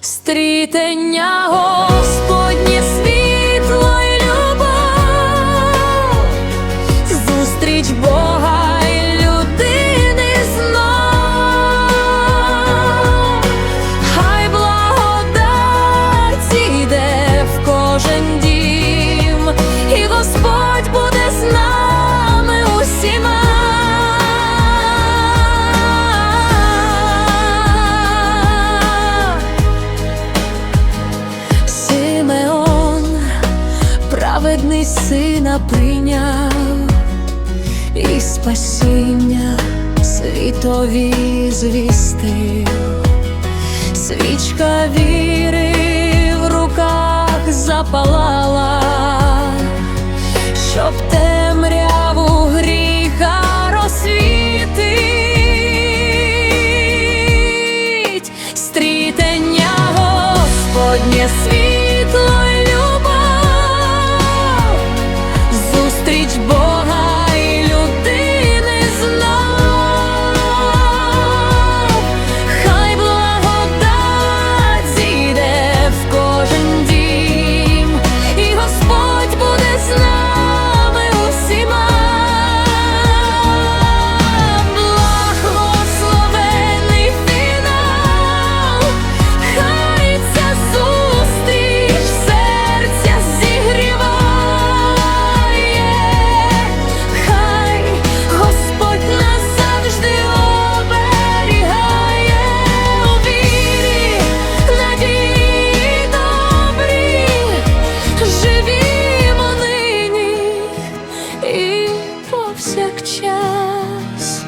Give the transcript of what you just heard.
стрітення Господнє світло й любов, зустріч Бога й людини знов, хай благодать іде в кожен дім, і Господь буде з нами усіма. Праведний сина прийняв і спасіння світові звістив, свічка віри в руках запалала, щоб темряву гріха розсвітить, стрітення Господнє світло зустріч. Бо just.